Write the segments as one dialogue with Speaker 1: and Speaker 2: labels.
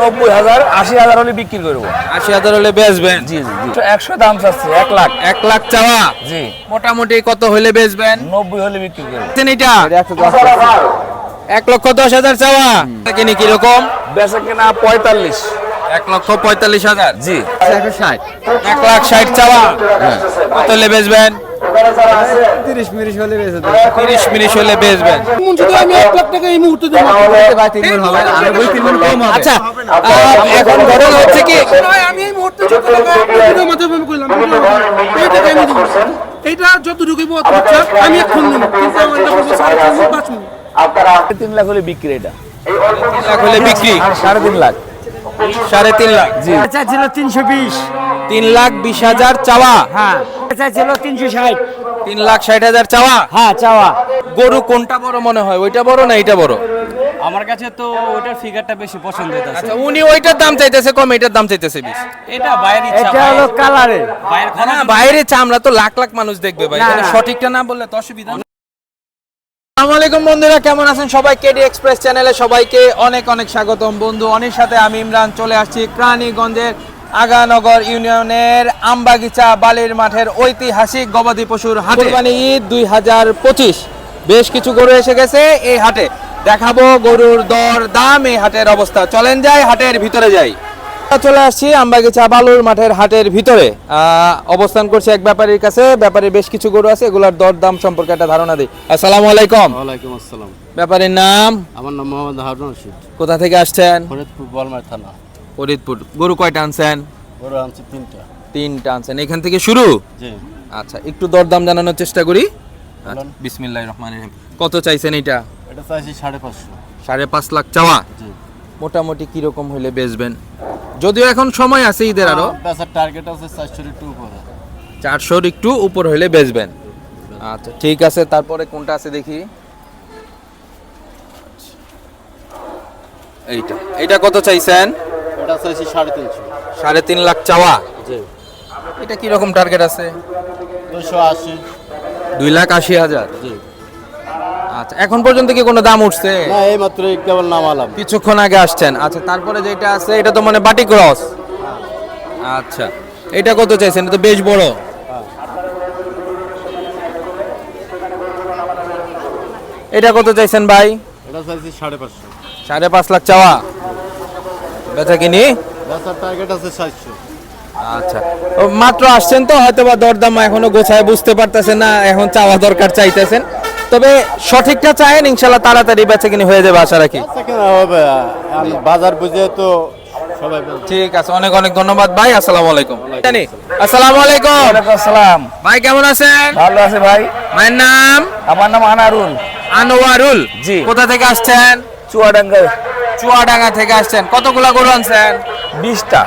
Speaker 1: নব্বই হাজার আশি হাজার হলে বিক্রি করব।
Speaker 2: আশি হাজার হলে বেচবেন?
Speaker 1: জি জি জি। একশো দাম চাচ্ছে এক লাখ।
Speaker 2: এক লাখ চাওয়া?
Speaker 1: জি।
Speaker 2: মোটামুটি কত হলে বেচবেন?
Speaker 1: নব্বই হলে বিক্রি করব।
Speaker 2: দেখছেন এটা? এক লক্ষ দশ হাজার চাওয়া? কিনি কীরকম?
Speaker 1: বেচা কেনা পঁয়তাল্লিশ।
Speaker 2: এক লক্ষ পঁয়তাল্লিশ হাজার।
Speaker 1: জি।
Speaker 2: এক লাখ ষাট। চাওয়া। কত হলে বেচবেন?
Speaker 3: তিরিশ মিনিট হলে বেঁচে
Speaker 2: তিরিশ মিনিট হলে বেচবেন।
Speaker 3: শুধু আমি এক লাখ টাকা এই মুহূর্তে
Speaker 2: আচ্ছা এখন ঘটনা হচ্ছে কি?
Speaker 3: আমি এই মুহূর্তে যত টাকা মাধ্যমে আমি করলাম ওই টাকা আমি এইটা যতটুকু অত আমি এখন নেব। কিন্তু আমার এটা বলব সাড়ে তিন মিনিট, পাঁচ মিনিট
Speaker 1: তিন লাখ হলে বিক্রি এটা।
Speaker 2: তিন লাখ হলে বিক্রি।
Speaker 1: সাড়ে তিন লাখ।
Speaker 2: সাড়ে তিন লাখ
Speaker 1: জি।
Speaker 3: চাইছিল তিনশো বিশ।
Speaker 2: তিন লাখ বিশ হাজার চাওয়া।
Speaker 3: হ্যাঁ চাইছিল তিনশো ষাট।
Speaker 2: তিন লাখ ষাট হাজার চাওয়া?
Speaker 3: হ্যাঁ চাওয়া।
Speaker 2: গরু কোনটা বড় মনে হয়? ওইটা বড় না এটা বড়?
Speaker 4: আমার কাছে তো ওটার ফিগারটা বেশি পছন্দ হইতাছে।
Speaker 2: আচ্ছা উনি ওইটার দাম চাইতেছে কম এটার দাম চাইতেছে বেশ।
Speaker 4: এটা বাইরের ইচ্ছা
Speaker 3: এটা হলো কালারে
Speaker 2: বাইরে চামড়া তো লাখ লাখ মানুষ দেখবে ভাই। সঠিকটা না বললে তো অসুবিধা আলাইকুম বন্ধুরা, কেমন আছেন সবাই? কেডি এক্সপ্রেস চ্যানেলে সবাইকে অনেক অনেক স্বাগতম। বন্ধু অনেক সাথে আমি ইমরান চলে আসছি ক্রানীগঞ্জের আগানগর ইউনিয়নের আমবাগিচা বালির মাঠের ঐতিহাসিক গবাদি পশুর হাট। কোরবানি ঈদ দুই হাজার পঁচিশ। বেশ কিছু গরু এসে গেছে এই হাটে। দেখাবো গরুর দর, দাম, এই হাটের অবস্থা। চলেন যাই, হাটের ভিতরে যাই। চলে আসছি আমবাগিচা বালুর মাঠের হাটের ভিতরে। অবস্থান করছি এক ব্যাপারীর কাছে। ব্যাপারীর বেশ কিছু গরু আছে এগুলোর দর দাম সম্পর্কে একটা ধারণা দিই। আসসালামু আলাইকুম।
Speaker 4: ওয়ালাইকুম আসসালাম।
Speaker 2: ব্যাপারীর নাম?
Speaker 4: আমার নাম মোহাম্মদ হারুন রশিদ।
Speaker 2: কোথা থেকে আসছেন?
Speaker 4: ফরিদপুর বলমার থানা।
Speaker 2: ফরিদপুর। গরু কয়টা আনছেন?
Speaker 4: গরু আনছি তিনটা।
Speaker 2: তিনটা আনছেন। এখান থেকে শুরু?
Speaker 4: জি।
Speaker 2: আচ্ছা একটু দরদাম জানানোর চেষ্টা করি। বিসমিল্লাহ রহমান রহিম। কত চাইছেন এটা
Speaker 4: এটা চাইছি সাড়ে পাঁচশো।
Speaker 2: সাড়ে পাঁচ লাখ চাওয়া।
Speaker 4: জি।
Speaker 2: মোটামুটি কীরকম হইলে বেচবেন? যদিও এখন সময় আছে ঈদের আরও।
Speaker 4: বেচার টার্গেট আছে চারশোর একটু উপরে।
Speaker 2: চারশোর একটু উপর হইলে বেচবেন। আচ্ছা ঠিক আছে তারপরে কোনটা আছে দেখি। এইটা। এইটা কত চাইছেন?
Speaker 4: এটা চাইছি সাড়ে তিনশো।
Speaker 2: সাড়ে তিন লাখ চাওয়া?
Speaker 4: জি।
Speaker 2: এটা কীরকম টার্গেট আছে?
Speaker 4: দুশো আশি।
Speaker 2: দুই লাখ আশি হাজার।
Speaker 4: জি।
Speaker 2: আচ্ছা এখন পর্যন্ত কি কোনো দাম উঠছে?
Speaker 4: না এই মাত্র কেবল নামালাম।
Speaker 2: কিছুক্ষণ আগে আসছেন। আচ্ছা তারপরে যেটা আছে এটা তো মানে বাটি ক্রস। আচ্ছা এটা কত চাইছেন? এটা তো বেশ বড়। এটা কত চাইছেন ভাই?
Speaker 4: এটা চাইছি সাড়ে পাঁচশো।
Speaker 2: সাড়ে পাঁচ লাখ চাওয়া। বেচা কিনি?
Speaker 4: বেচার টার্গেট আছে চারশো
Speaker 2: আচ্ছা মাত্র আসছেন তো হয়তো বা দরদাম এখনও গোছায় বুঝতে পারতেছেন না এখন চাওয়া দরকার চাইতেছেন। তবে সঠিকটা চায়েন ইনশাল্লাহ তাড়াতাড়ি বেচা কিনি হয়ে যাবে আশা রাখি।
Speaker 4: আচ্ছা হবে বাজার বুঝে তো
Speaker 2: ঠিক আছে অনেক অনেক ধন্যবাদ ভাই আসসালামু আলাইকুম। জানি আসসালামু আলাইকুম।
Speaker 1: ওয়ালাইকুম আসসালাম।
Speaker 2: ভাই কেমন আছেন?
Speaker 1: ভালো আছে ভাই।
Speaker 2: ভাইয়ের নাম?
Speaker 1: আমার নাম আনারুল।
Speaker 2: আনোয়ারুল?
Speaker 1: জি।
Speaker 2: কোথা থেকে আসছেন?
Speaker 1: চুয়াডাঙ্গা
Speaker 2: চুয়াডাঙ্গা থেকে আসছেন। কতগুলা গরু আনছেন?
Speaker 1: বিশটা।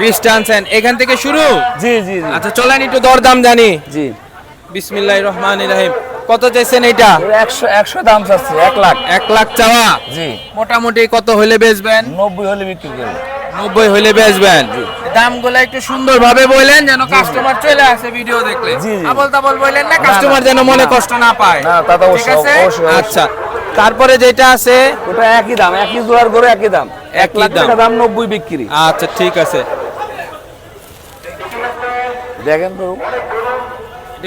Speaker 2: বিশটা আনছেন। এখান থেকে শুরু?
Speaker 1: জি জি
Speaker 2: আচ্ছা চলেন একটু দরদাম জানি।
Speaker 1: জি।
Speaker 2: বিসমিল্লাহ রহমান রাহিম। কত চাইছেন এটা
Speaker 1: একশো একশো দাম চাচ্ছে এক লাখ।
Speaker 2: এক লাখ চাওয়া?
Speaker 1: জি।
Speaker 2: মোটামুটি কত হইলে বেচবেন?
Speaker 1: নব্বই হলে বিক্রি করব।
Speaker 2: নব্বই হইলে বেচবেন? দামগুলো একটু সুন্দর ভাবে বললেন যেন কাস্টমার চলে আসে ভিডিও দেখলে। আবল তাবল বললেন না কাস্টমার যেন মনে কষ্ট না পায়। ঠিক
Speaker 1: অবশ্যই,
Speaker 2: আছে। আচ্ছা তারপরে যেটা আছে?
Speaker 1: ওটা একই দাম একই জোড়ার করে একই দাম। এক লাখ
Speaker 2: দাম।
Speaker 1: টাকা দাম। নব্বই বিক্রি।
Speaker 2: আচ্ছা ঠিক আছে।
Speaker 1: দেখেন তো।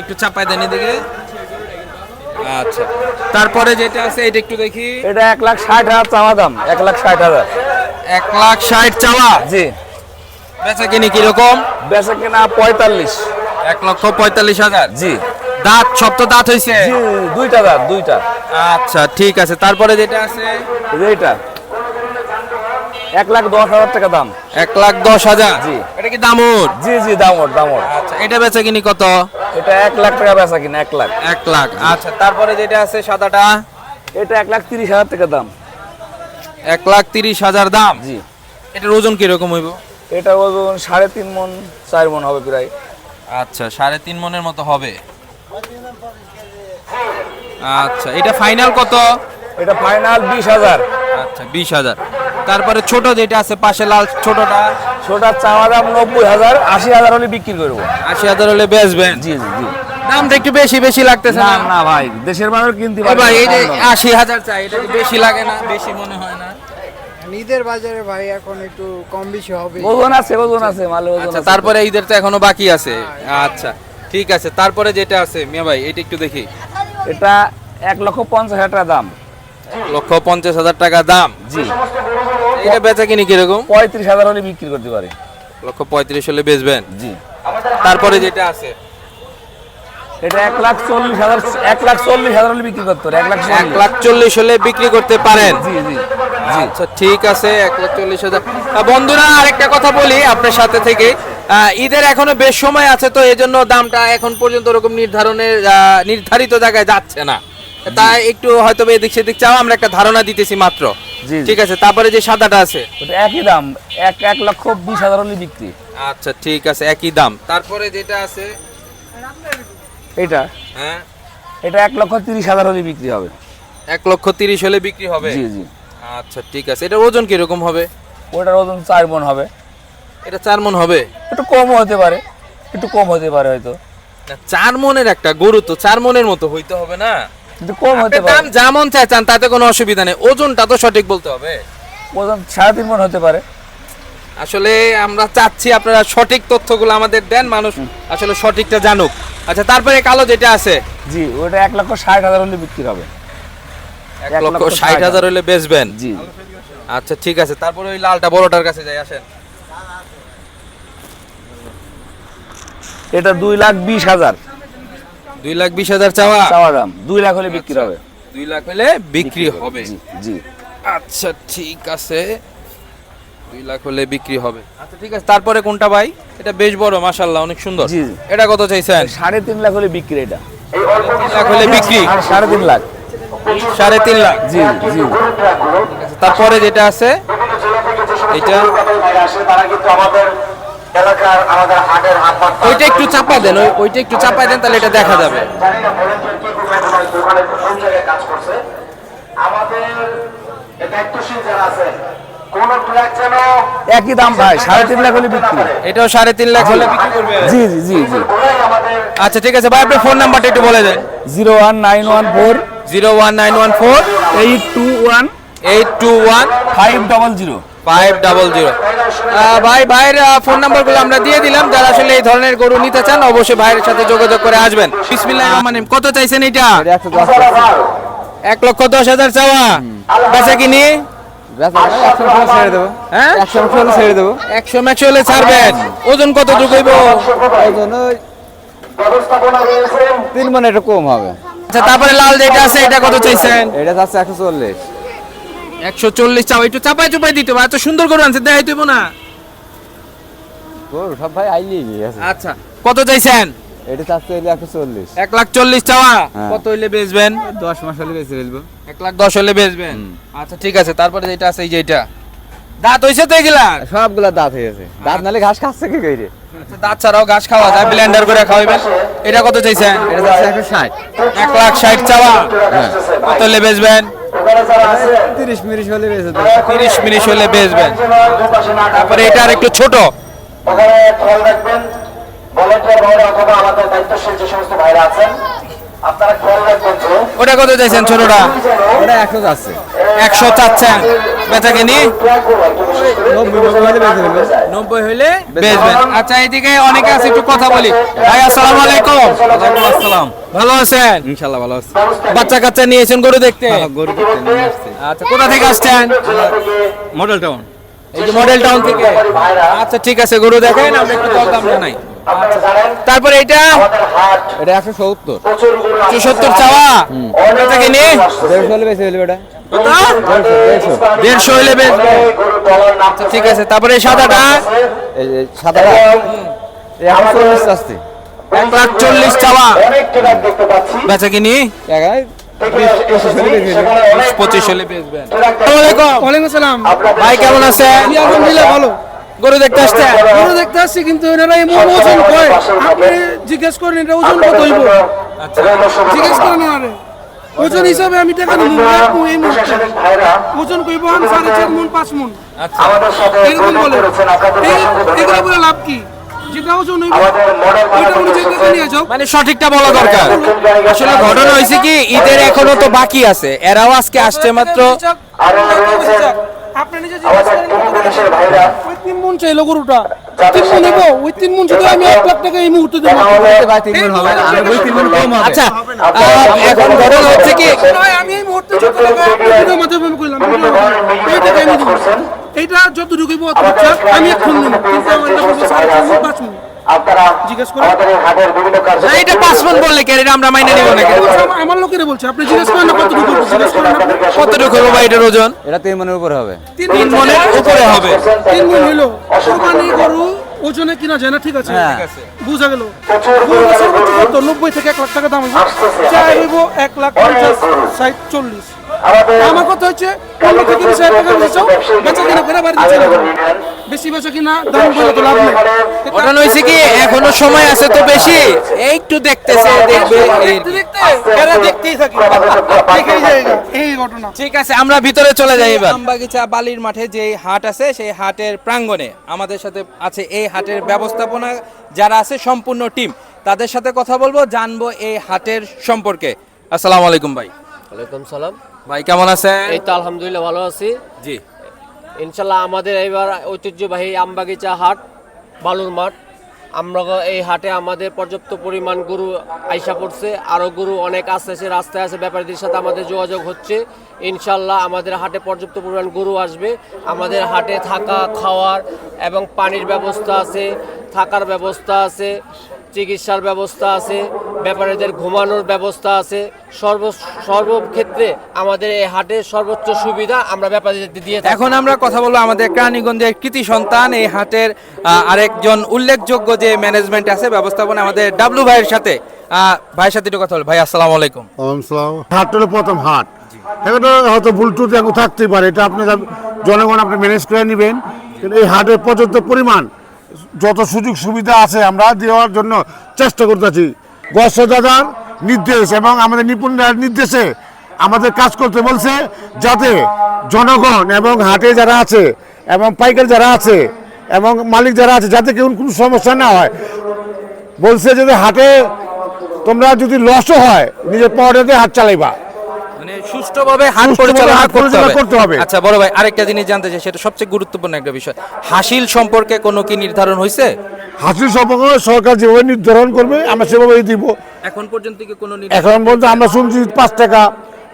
Speaker 2: একটু চাপাই দেন এদিকে। আচ্ছা। তারপরে যেটা আছে এটা একটু দেখি।
Speaker 1: এটা এক লাখ ষাট হাজার চাওয়া দাম এক লাখ ষাট হাজার।
Speaker 2: এক লাখ ষাট চাওয়া?
Speaker 1: জি।
Speaker 2: বেচা কিনি কীরকম?
Speaker 1: বেচা কিনা পঁয়তাল্লিশ।
Speaker 2: এক লক্ষ পঁয়তাল্লিশ হাজার?
Speaker 1: জি।
Speaker 2: দাঁত সব তো দাঁত হয়েছে
Speaker 1: দুইটা দাঁত দুইটা।
Speaker 2: আচ্ছা ঠিক আছে। তারপরে যেটা আছে?
Speaker 1: এই যে এটা। এক লাখ দশ হাজার টাকা দাম।
Speaker 2: এক লাখ দশ হাজার?
Speaker 1: জি।
Speaker 2: এটা কি দামুর?
Speaker 1: জি জি দামর দামর।
Speaker 2: আচ্ছা এটা বেচা কিনি কত?
Speaker 1: এটা এক লাখ টাকা বেচা কিনা এক লাখ।
Speaker 2: এক লাখ। আচ্ছা তারপরে যেটা আছে সাদাটা?
Speaker 1: এটা এক লাখ তিরিশ হাজার টাকা দাম।
Speaker 2: এক লাখ তিরিশ হাজার দাম?
Speaker 1: জি।
Speaker 2: এটার ওজন কীরকম হইব?
Speaker 1: এটা ওজন সাড়ে তিন মন চার মন হবে প্রায়।
Speaker 2: আচ্ছা সাড়ে তিন মনের মতো হবে। আচ্ছা এটা ফাইনাল কত?
Speaker 1: এটা ফাইনাল বিশ হাজার।
Speaker 2: আচ্ছা বিশ হাজার। তারপরে ছোট যেটা আছে পাশে লাল ছোটটা।
Speaker 1: ছোটা চাওয়া দাম নব্বই হাজার আশি হাজার হলে বিক্রি করব।
Speaker 2: আশি হাজার হলে বেচবেন?
Speaker 1: জি জি জি।
Speaker 2: দামটা একটু বেশি বেশি লাগতেছে
Speaker 1: না
Speaker 2: না?
Speaker 1: ভাই দেশের মানুষ কিনতে
Speaker 2: এ
Speaker 1: পারবে
Speaker 2: ভাই এই যে। আশি হাজার চাই এটা কি বেশি লাগে না বেশি মনে হয় না?
Speaker 5: ঈদের বাজারে ভাই এখন একটু কম বেশি হবে।
Speaker 6: ওজন আছে ওজন আছে মালে ওজন
Speaker 2: আচ্ছা
Speaker 6: আছে।
Speaker 2: তারপরে ঈদের তো এখনও বাকি আছে। আচ্ছা ঠিক আছে। তারপরে যেটা আছে মিয়া ভাই এটা একটু দেখি।
Speaker 6: এটা এক লক্ষ পঞ্চাশ হাজার টাকা দাম।
Speaker 2: লক্ষ পঞ্চাশ হাজার টাকা দাম।
Speaker 6: জি।
Speaker 2: এটা বেচা কিনি কীরকম?
Speaker 6: পঁয়ত্রিশ হাজার হলে বিক্রি করতে পারে।
Speaker 2: লক্ষ পঁয়ত্রিশ হলে বেচবেন?
Speaker 6: জি।
Speaker 2: তারপরে যেটা আছে?
Speaker 6: এটা এক লাখ চল্লিশ হাজার এক লাখ চল্লিশ হাজার হলে বিক্রি করতে পারে এক লাখ
Speaker 2: এক লাখ চল্লিশ হলে বিক্রি করতে পারেন।
Speaker 6: জি জি
Speaker 2: আচ্ছা ঠিক আছে এক লাখ চল্লিশ হাজার। বন্ধুরা আরেকটা কথা বলি আপনার সাথে থেকে। ঈদের এখনও বেশ সময় আছে তো এজন্য দামটা এখন পর্যন্ত ওরকম নির্ধারণের নির্ধারিত জায়গায় যাচ্ছে না। তাই একটু হয়তো এদিক সেদিক চাও আমরা একটা ধারণা দিতেছি মাত্র। ঠিক আছে তারপরে যে সাদাটা আছে?
Speaker 6: ওটা একই দাম এক এক লক্ষ বিশ হাজার হলে বিক্রি।
Speaker 2: আচ্ছা ঠিক আছে একই দাম। তারপরে যেটা আছে?
Speaker 6: এটা।
Speaker 2: হ্যাঁ?
Speaker 6: এটা এক লক্ষ তিরিশ হাজার হলে বিক্রি হবে।
Speaker 2: এক লক্ষ তিরিশ হলে বিক্রি হবে?
Speaker 6: জি জি।
Speaker 2: আচ্ছা ঠিক আছে। এটার ওজন কীরকম হবে?
Speaker 6: ওটার ওজন চার মন হবে।
Speaker 2: এটা চার মন হবে?
Speaker 6: একটু কম হতে পারে একটু কম হতে পারে হয়তো।
Speaker 2: চার মনের একটা গরু তো চার মনের মতো হইতে হবে না?
Speaker 6: কম হতে পারে
Speaker 2: দাম যা মন চায় চান তাতে কোনো অসুবিধা নেই। ওজনটা তো সঠিক বলতে হবে।
Speaker 6: ওজন সাড়ে তিন মন হতে পারে।
Speaker 2: আসলে আমরা চাচ্ছি আপনারা সঠিক তথ্যগুলো আমাদের দেন মানুষ আসলে সঠিকটা জানুক। আচ্ছা তারপরে কালো যেটা আছে?
Speaker 6: জি ওটা এক লক্ষ ষাট হাজার হলে বিক্রি হবে।
Speaker 2: এক লক্ষ ষাট হাজার হলে বেচবেন?
Speaker 6: জি।
Speaker 2: আচ্ছা ঠিক আছে। তারপরে ওই লালটা বড়টার কাছে যাই আসেন।
Speaker 6: এটা দুই লাখ বিশ হাজার।
Speaker 2: দুই লাখ বিশ হাজার চাওয়া?
Speaker 6: চাওয়া দাম। দুই লাখ হলে বিক্রি হবে।
Speaker 2: দুই লাখ হলে বিক্রি হবে।
Speaker 6: জি জি।
Speaker 2: আচ্ছা ঠিক আছে। দুই লাখ হলে বিক্রি হবে। আচ্ছা ঠিক আছে। তারপরে কোনটা ভাই? এটা বেশ বড় মাশাল্লাহ অনেক সুন্দর।
Speaker 6: জি, জি।
Speaker 2: এটা কত চাইছেন?
Speaker 6: সাড়ে তিন লাখ হলে বিক্রি এটা।
Speaker 2: তিন লাখ হলে বিক্রি।
Speaker 6: সাড়ে তিন লাখ।
Speaker 2: সাড়ে তিন লাখ।
Speaker 6: জি জি।
Speaker 2: তারপরে যেটা আছে এটা ওইটা একটু চাপা দেন ওই ওইটা একটু চাপা দেন তাহলে এটা দেখা যাবে।
Speaker 1: আমাদের দায়িত্বশীল যারা আছেন কোন ট্রাক যেন
Speaker 6: একই দাম ভাই সাড়ে তিন লাখ হলে বিক্রি।
Speaker 2: এটাও সাড়ে তিন লাখ হলে বিক্রি করবে।
Speaker 6: জি জি জি জি।
Speaker 2: আচ্ছা ঠিক আছে ভাই আপনার ফোন নাম্বারটা একটু বলে দেন।
Speaker 6: Zero one nine one four.
Speaker 2: Zero one nine one four.
Speaker 6: Eight two one.
Speaker 2: Eight two one.
Speaker 6: Five double zero.
Speaker 2: Five double zero ভাই ভাইয়ের ফোন নাম্বারগুলো আমরা দিয়ে দিলাম। যারা আসলে এই ধরনের গরু নিতে চান অবশ্যই ভাইয়ের সাথে যোগাযোগ করে আসবেন। বিসমিল্লাহ রহমান রহিম। কত চাইছেন এটা? এক লক্ষ দশ হাজার চাওয়া। বেচা কিনি?
Speaker 4: ছেড়ে দেবো
Speaker 2: হ্যাঁ?
Speaker 4: একশো হলে ছেড়ে দেবো
Speaker 2: একশো ম্যাক্স হলে ছাড়বেন। ওজন কত ঢুকাইব
Speaker 4: তিন মানে একটু কম হবে।
Speaker 2: আচ্ছা তারপরে লাল যেটা আছে এটা কত চাইছেন?
Speaker 4: এটা যাচ্ছে একশো চল্লিশ।
Speaker 2: একশো চল্লিশ চাও একটু চাপাই চুপাই দিতে হবে। এত সুন্দর করে আনছে দেখাই দেবো না।
Speaker 4: গরু সব ভাই গিয়েছে
Speaker 2: আচ্ছা কত চাইছেন?
Speaker 4: এটা চাচ্ছে হইলে একশো চল্লিশ।
Speaker 2: এক লাখ চল্লিশ চাওয়া?
Speaker 4: হ্যাঁ।
Speaker 2: কত হইলে বেচবেন?
Speaker 4: দশ মাস হলে বেঁচে ফেলব।
Speaker 2: এক লাখ দশ হলে বেচবেন? আচ্ছা ঠিক আছে তারপরে যেটা আছে এই যে এটা। দাঁত হইছে তো এগুলা?
Speaker 4: সবগুলা দাঁত হয়ে গেছে। দাঁত নালে ঘাস খাচ্ছে কি কইরে?
Speaker 2: আচ্ছা, দাঁত ছাড়াও ঘাস খাওয়া যায় ব্লেন্ডার করে খাওয়াবেন এটা কত চাইছেন?
Speaker 4: এটা যাচ্ছে একশো ষাট।
Speaker 2: এক লাখ ষাট চাওয়া। কত হলে বেচবেন?
Speaker 4: তিরিশ মিনিট হলে
Speaker 2: তিরিশ মিনিট বেচবেন। তারপরে এটা আর একটু ছোট।
Speaker 1: ওখানে খেয়াল রাখবেন ভলেন্টিয়ার ভাইরা অথবা আমাদের দায়িত্বশীল যে সমস্ত ভাইরা আছেন আপনারা খেয়াল রাখবেন
Speaker 2: ওটা কত চাইছেন ছোটটা?
Speaker 4: ওটা একশো যাচ্ছে
Speaker 2: একশো চাচ্ছেন। বেচা কিনি
Speaker 1: ট্র্যাকগুলো একটু
Speaker 4: নব্বই নব্বই হলে বেঁচে ফেলব
Speaker 2: নব্বই হলে বেচবেন আচ্ছা এইদিকে অনেকে আছে একটু কথা বলি। ভাই আসসালামু আলাইকুম।
Speaker 4: আসসালাম।
Speaker 2: ভালো আছেন?
Speaker 4: ভালো আছে।
Speaker 2: বাচ্চা কাচ্চা নিয়েছেন গরু দেখতে?
Speaker 4: গরু দেখতে নিয়ে আসছে।
Speaker 2: আচ্ছা কোথা থেকে আসছেন?
Speaker 4: Model Town.
Speaker 2: এই যে মডেল টাউন থেকে। আচ্ছা ঠিক আছে গরু দেখেন আমরা একটু জানাই। তারপরে এটা
Speaker 4: এটা একশো সত্তর।
Speaker 2: চাওয়া? কিনি
Speaker 4: দেড়শো হলে এটা।
Speaker 2: কত
Speaker 4: দেড়শো
Speaker 1: নামছে
Speaker 2: ঠিক আছে তারপরে সাদাটা?
Speaker 4: সাদাটা। আসছে
Speaker 2: এক লাখ চল্লিশ চাওয়া। বেচা কিনি? পঁচিশ হলে বেচবেন
Speaker 3: ওয়ালাইকুম আসসালাম।
Speaker 2: ভাই কেমন
Speaker 3: আলহামদুলিল্লাহ ভালো।
Speaker 2: গরু দেখতে আসছেন?
Speaker 3: গরু দেখতে আসছি কিন্তু এনারা এমন ওজন কয়? আপনি জিজ্ঞেস করেন এটা ওজন কত হইব? জিজ্ঞেস করেন ওজন হিসাবে আমি টাকা নেব এই মুহূর্তে। ওজন কইব আন সাড়ে চার মন পাঁচ মন।
Speaker 1: আমাদের
Speaker 3: এরকম বলে। এগুলো বলে লাভ কি? যেটা ওজন হইব
Speaker 1: আমাদের
Speaker 3: ওইটা উনি যে নিয়ে যাও।
Speaker 2: মানে সঠিকটা বলা দরকার। আসলে ঘটনা হয়েছে কি ঈদের এখনও তো বাকি আছে। এরাও আজকে আসছে মাত্র।
Speaker 3: আপনি নিজে জিজ্ঞেস
Speaker 1: দেশের ভাইরা
Speaker 3: তিন মন চাইলো গরুটা।
Speaker 1: যাদের
Speaker 3: তিন মন নেব? ওই তিন মন শুধু আমি এক লাখ টাকা এই মুহূর্তে দেবো।
Speaker 1: দেখা হলে
Speaker 2: আচ্ছা এখন ঘটনা হচ্ছে কি?
Speaker 3: আমি এই মুহূর্তে যত টাকা মাধ্যমে ওই টাকা আমি দিব। এইটা যতটুকু আমি এখন নেব। কিন্তু আমার এটা বলব সাড়ে তিন মণ, পাঁচ মণ।
Speaker 1: আপনারা আমাদের হাটের বিভিন্ন
Speaker 2: না, এটা পাঁচ মন বললে কি এটা আমরা মাইনে নিব নাকি?
Speaker 3: আমার- আমার লোকেরা বলছে আপনি জিজ্ঞেস করেন না কতটুকু জিজ্ঞেস করেন
Speaker 2: কতটুকু হইব ভাই এটার ওজন?
Speaker 4: এটা তিন মনের উপর হবে।
Speaker 3: তিন
Speaker 2: তিন মনের উপরে হবে।
Speaker 3: তিন মণ হইল কোরবানি গরু ওজনে কিনা যায় না ঠিক আছে? বুঝা গেল। সর্বোচ্চ কত? নব্বই থেকে এক লাখ টাকা দাম চাই এক লাখ পঞ্চাশ ষাট চল্লিশ। আমার কথা হচ্ছে পনেরো থেকে বিশ হাজার টাকা বেচেছো বেচা কিনা করে বাড়ি দিচ্ছে বেশি বেচা কিনা দাম বলে তো লাভ নেই।
Speaker 2: ওটা হইছে কি? এখনও সময় আছে তো বেশি। একটু দেখতেছে দেখবে
Speaker 3: দেখতেই থাকি। এই ঘটনা।
Speaker 2: ঠিক আছে আমরা ভিতরে চলে যাই এবার। আমবাগিচা বালির মাঠে যে হাট আছে সেই হাটের প্রাঙ্গণে আমাদের সাথে আছে এই হাটের ব্যবস্থাপনা যারা আছে সম্পূর্ণ টিম। তাদের সাথে কথা বলব জানব এই হাটের সম্পর্কে। আসসালামু আলাইকুম ভাই।
Speaker 7: ওয়ালাইকুম সালাম।
Speaker 2: ভাই কেমন আছেন?
Speaker 7: এই তো আলহামদুলিল্লাহ ভালো আছি।
Speaker 2: জি।
Speaker 7: ইনশাল্লাহ আমাদের এবার ঐতিহ্যবাহী আমবাগিচা হাট বালুর মাঠ। আমরা এই হাটে আমাদের পর্যাপ্ত পরিমাণ গরু আইসা পড়ছে। আরও গরু অনেক আছে সে রাস্তায় আছে ব্যাপারীদের সাথে আমাদের যোগাযোগ হচ্ছে। ইনশাল্লাহ আমাদের হাটে পর্যাপ্ত পরিমাণ গরু আসবে। আমাদের হাটে থাকা খাওয়ার এবং পানির ব্যবস্থা আছে থাকার ব্যবস্থা আছে চিকিৎসার ব্যবস্থা আছে। ব্যাপারীদের ঘুমানোর ব্যবস্থা আছে। সর্ব সর্বক্ষেত্রে আমাদের এই হাটে সর্বোচ্চ সুবিধা আমরা ব্যাপারীদের দিয়ে
Speaker 2: এখন আমরা কথা বলব আমাদের কেরানীগঞ্জের কৃতি সন্তান। এই হাটের আরেকজন উল্লেখযোগ্য যে ম্যানেজমেন্ট আছে ব্যবস্থাপনা আমাদের ডাবলু ভাইয়ের সাথে। ভাইয়ের সাথে একটু কথা বল। ভাই আসসালামু আলাইকুম।
Speaker 8: হাট হলো প্রথম হাট। এখানে হয়তো ভুলটুট এখন থাকতেই পারে। এটা আপনি জনগণ আপনি ম্যানেজ করে নেবেন। কিন্তু এই হাটের পর্যাপ্ত পরিমাণ যত সুযোগ সুবিধা আছে আমরা দেওয়ার জন্য চেষ্টা করতেছি। গস নির্দেশ এবং আমাদের নিপুণরার নির্দেশে আমাদের কাজ করতে বলছে যাতে জনগণ এবং হাটে যারা আছে এবং পাইকার যারা আছে এবং মালিক যারা আছে যাতে কেউ কোনো সমস্যা না হয়। বলছে যদি হাটে তোমরা যদি লসও হয়, নিজের পাওয়াটাতে হাট চালাইবা।
Speaker 2: সুষ্ঠুভাবে হাট পরিচালনা করতে হবে। আচ্ছা বড় ভাই আরেকটা জিনিস জানতে চাই সেটা সবচেয়ে গুরুত্বপূর্ণ একটা বিষয়। হাসিল সম্পর্কে কোনো কি নির্ধারণ হয়েছে
Speaker 8: হাসির সম্পর্ক সরকার যেভাবে নির্ধারণ করবে আমরা সেভাবেই দিব।
Speaker 2: এখন পর্যন্ত কি কোনো
Speaker 8: এখন বলতে আমরা শুনছি পাঁচ টাকা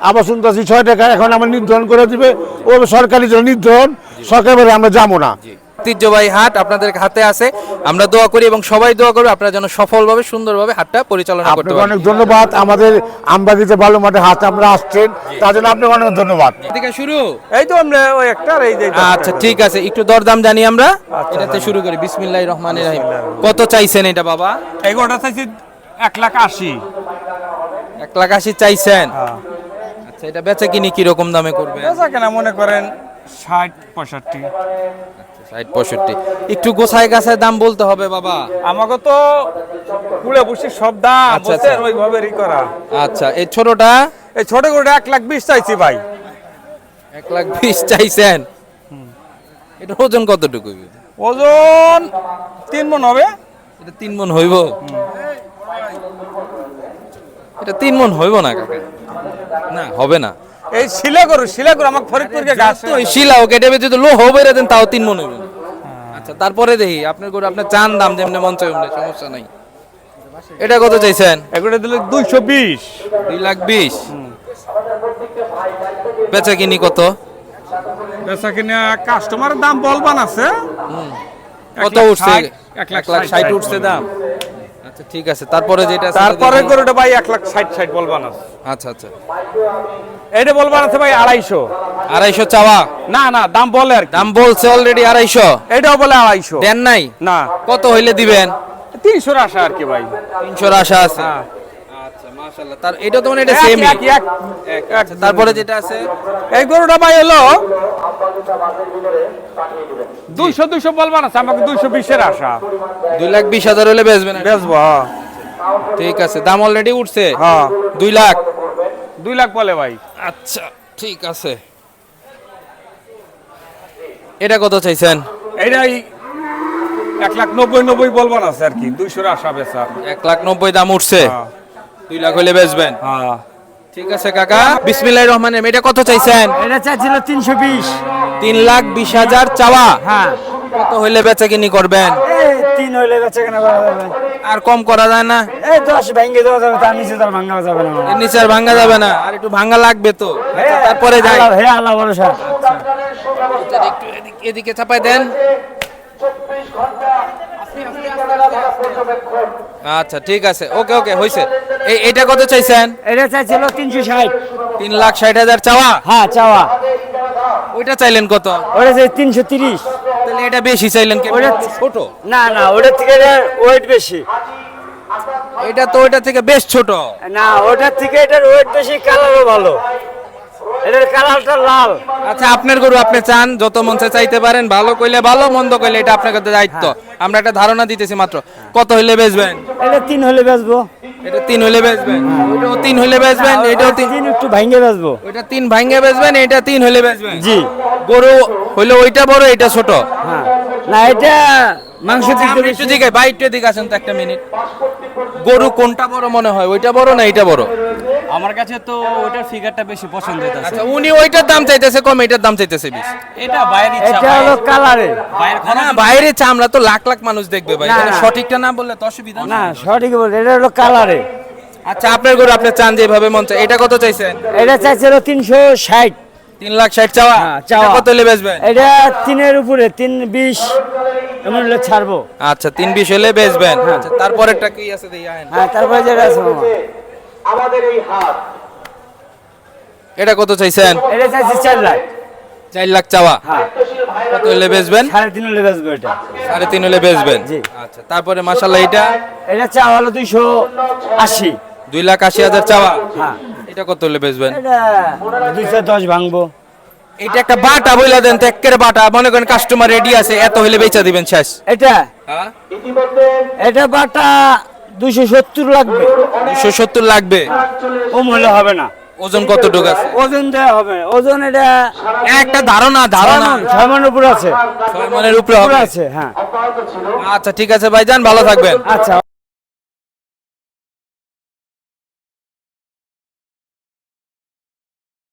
Speaker 8: আবার শুনতেছি ছয় টাকা এখন আমরা নির্ধারণ করে দিবে। ও সরকারি যে নির্ধারণ সরকারি আমরা যাব না।
Speaker 2: ঐতিহ্যবাহী হাট আপনাদের হাতে আছে। আমরা দোয়া করি এবং সবাই দোয়া করবে আপনারা যেন সফলভাবে সুন্দরভাবে হাটটা পরিচালনা করতে পারেন।
Speaker 8: অনেক ধন্যবাদ। আমাদের আমবাগিতে ভালো মাঠে হাতে আমরা আসছেন তার জন্য আপনাকে অনেক ধন্যবাদ।
Speaker 2: থেকে শুরু।
Speaker 6: এই তো আমরা ওই একটা এই যে
Speaker 2: আচ্ছা ঠিক আছে একটু দরদাম জানি আমরা। এটাতে শুরু করি। বিসমিল্লাহ রহমানির রহিম। কত চাইছেন এটা বাবা?
Speaker 6: এই গোটা চাইছি এক লাখ আশি।
Speaker 2: এক লাখ আশি চাইছেন। আচ্ছা এটা বেচা কিনি কীরকম দামে করবে
Speaker 6: বেচা কেনা মনে করেন ষাট পঁয়ষট্টি।
Speaker 2: ষাট পঁয়ষট্টি। একটু গোছায় গাছায় দাম বলতে হবে বাবা।
Speaker 6: আমাকে তো কুড়ে বসে সব দাম
Speaker 2: আচ্ছা, আচ্ছা।
Speaker 6: ওইভাবে ই করা।
Speaker 2: আচ্ছা এই ছোটটা?
Speaker 6: এই ছোট গোটা এক লাখ বিশ চাইছি ভাই।
Speaker 2: এক লাখ বিশ চাইছেন? এটা ওজন কতটুকু?
Speaker 6: ওজন তিন মন হবে।
Speaker 2: এটা তিন মন হইব? এটা তিন মন হইব না কাকা? না হবে না।
Speaker 6: এই শিলা করু শিলা করু আমাকে ফরিদপুরকে গাছ
Speaker 2: তো শিলা ও কেটে বেঁধে যদি লো হবে রে দেন তাও তিন মনে হইব না। আচ্ছা তারপরে দেখি আপনার করে আপনার চান দাম যেমনি মন চাই সমস্যা নাই। এটা কত চাইছেন?
Speaker 6: এগুলো দিলে দুইশো বিশ।
Speaker 2: দুই লাখ বিশ। বেচা কিনি কত?
Speaker 6: বেচা কিনা কাস্টমারের দাম বলবান আছে।
Speaker 2: কত উঠছে?
Speaker 6: ষাট,
Speaker 2: এক লাখ ষাট উঠছে দাম। আচ্ছা ঠিক আছে। তারপরে যেটা
Speaker 6: তারপরে গরুটা ভাই এক লাখ ষাট ষাট বলবান আছে
Speaker 2: আচ্ছা আচ্ছা।
Speaker 6: এইটা বলবান আছে ভাই আড়াইশো।
Speaker 2: আড়াইশো চাওয়া?
Speaker 6: না না দাম বলে আর
Speaker 2: দাম বলছে অলরেডি আড়াইশো।
Speaker 6: এটাও বলে আড়াইশো।
Speaker 2: দেন নাই?
Speaker 6: না।
Speaker 2: কত হইলে দিবেন?
Speaker 6: তিনশোর আশা আর কি ভাই।
Speaker 2: তিনশোর আশা আছে।
Speaker 6: হ্যাঁ।
Speaker 2: আচ্ছা তার এটা তো মানে এটা সেম
Speaker 6: এক, এক, এক।
Speaker 2: তারপরে যেটা আছে?
Speaker 6: এই গরুটা ভাই হলো দুইশো দুইশো বলবান আছে আমাকে দুইশো বিশের আশা।
Speaker 2: দুই লাখ বিশ হাজার হলে বেচবেন
Speaker 6: বেচবো।
Speaker 2: ঠিক আছে দাম অলরেডি উঠছে।
Speaker 6: হ্যাঁ
Speaker 2: দুই লাখ।
Speaker 6: দুই লাখ বলে ভাই।
Speaker 2: আচ্ছা ঠিক আছে। এটা কত চাইছেন?
Speaker 6: এইটাই এক লাখ নব্বই নব্বই বলবান আছে আর কি দুইশোর আশা বেচা।
Speaker 2: এক লাখ নব্বই দাম উঠছে। দুই লাখ হলে বেচবেন।
Speaker 6: হ্যাঁ
Speaker 2: ঠিক আছে কাকা। বিসমিল্লাহির রহমানির রহিম এটা কত চাইছেন?
Speaker 5: এটা চাইছিল তিনশো বিশ।
Speaker 2: তিন লাখ বিশ হাজার চাওয়া।
Speaker 6: হ্যাঁ।
Speaker 2: কত হইলে বেচা কিনি করবেন
Speaker 6: তিন হইলে বেচা কেনা করা যাবে।
Speaker 2: আর কম করা যায় না?
Speaker 6: এই দশ ভেঙে দেওয়া যাবে তার নিচে তার ভাঙা যাবে না।
Speaker 2: এর নিচে আর যাবে না আর একটু লাগবে তো। আচ্ছা, তারপরে যাই।
Speaker 6: আল্লাহ- হে আল্লাহ ভরসা।
Speaker 2: একটু এদিকে- এদিকে চাপাই দেন। আচ্ছা ঠিক আছে। ওকে ওকে হইছে। এই এটা কত চাইছেন?
Speaker 6: এটা চাইছিল তিনশো ষাট।
Speaker 2: তিন লাখ ষাট হাজার চাওয়া?
Speaker 6: হ্যাঁ চাওয়া।
Speaker 2: ওইটা চাইলেন কত?
Speaker 6: ওটা চাই তিনশো তিরিশ।
Speaker 2: তাহলে এটা বেশি চাইলেন কেন?
Speaker 6: ওটা-
Speaker 2: ছোট?
Speaker 6: না না ওটার থেকে ওয়েট বেশি।
Speaker 2: এটা তো ওইটা থেকে বেশ ছোট।
Speaker 6: না ওটার থেকে এটার ওয়েট বেশি কালারও ভালো। এটার কালারটা লাল।
Speaker 2: আচ্ছা আপনার গরু আপনি চান যত মন চাইতে পারেন ভালো কইলে ভালো মন্দ কইলে এটা আপনার কাছে দায়িত্ব। আমরা একটা ধারণা দিতেছি মাত্র। কত হইলে বেচবেন?
Speaker 6: এটা তিন হলে বেচবো।
Speaker 2: এটা তিন বেচবেন তিন হইলে বেচবেন এটাও তিন
Speaker 6: তিন একটু ভাঙে বেচবো।
Speaker 2: ওইটা তিন ভাঙ্গে বেচবেন এটা তিন হইলে বেচবেন
Speaker 6: জি।
Speaker 2: গরু হইলে ওইটা বড় এটা ছোট।
Speaker 6: হ্যাঁ। না এটা মাংস দিকে
Speaker 2: দিকে আসেন তো একটা মিনিট। গরু কোনটা বড় মনে হয়? ওইটা বড় না এটা বড়?
Speaker 9: আমার কাছে তো ওটার ফিগারটা বেশি পছন্দ হইতাছে।
Speaker 2: আচ্ছা উনি ওইটার দাম চাইতেছে কম এটার দাম চাইতেছে বেশি।
Speaker 9: এটা বাইরের ইচ্ছা
Speaker 6: এটা হলো কালারে
Speaker 2: না বাইরে চামড়া তো লাখ লাখ মানুষ দেখবে ভাই। তাহলে সঠিকটা না বললে তো অসুবিধা
Speaker 6: না সঠিক এটা হলো কালারে
Speaker 2: আচ্ছা আপনার গরু আপনি চান যেভাবে মন চায় এটা কত চাইছেন?
Speaker 6: এটা চাইছিল তিনশো ষাট।
Speaker 2: তিন লাখ ষাট চাওয়া?
Speaker 6: হ্যাঁ, চাওয়া।
Speaker 2: কত হলে বেচবেন?
Speaker 6: এটা তিনের উপরে তিন বিশ এমন হলে ছাড়বো।
Speaker 2: আচ্ছা তিন বিশ হলে বেচবেন। আচ্ছা তারপরেরটা কি আছে
Speaker 6: হ্যাঁ তারপরে যেটা আছে
Speaker 1: আমাদের এই হাট
Speaker 2: এটা কত চাইছেন?
Speaker 6: এটা চাইছি চার লাখ।
Speaker 2: চার লাখ চাওয়া।
Speaker 6: হ্যাঁ।
Speaker 2: কত হলে বেচবেন?
Speaker 6: সাড়ে তিন হলে বেচবো এটা।
Speaker 2: সাড়ে তিন হলে বেচবেন?
Speaker 6: জি।
Speaker 2: আচ্ছা তারপরে মাসাল্লাহ এটা?
Speaker 6: এটা চা হলো দুইশো আশি।
Speaker 2: দুই লাখ আশি হাজার চাওয়া?
Speaker 6: হ্যাঁ।
Speaker 2: এটা কত হলে বেচবেন?
Speaker 6: এটা দুইশো দশ ভাঙবো।
Speaker 2: এটা একটা বাটা বইলা দেন তো একের বাটা। মনে করেন কাস্টমার রেডি আছে এত হইলে বেচা দিবেন শেষ।
Speaker 6: এটা?
Speaker 2: হ্যাঁ?
Speaker 6: এটা বাটা দুইশো সত্তর লাগবে।
Speaker 2: দুশো সত্তর লাগবে?
Speaker 6: কম হলে হবে না।
Speaker 2: ওজন কতটুকু আছে?
Speaker 6: ওজন দেওয়া হবে। ওজন এটা
Speaker 2: একটা ধারণা ধারণা।
Speaker 6: ছয় মনের উপরে আছে।
Speaker 2: ছয় মনের উপরে
Speaker 6: আছে হ্যাঁ।
Speaker 2: আচ্ছা ঠিক আছে ভাইজান ভালো থাকবেন।
Speaker 6: আচ্ছা।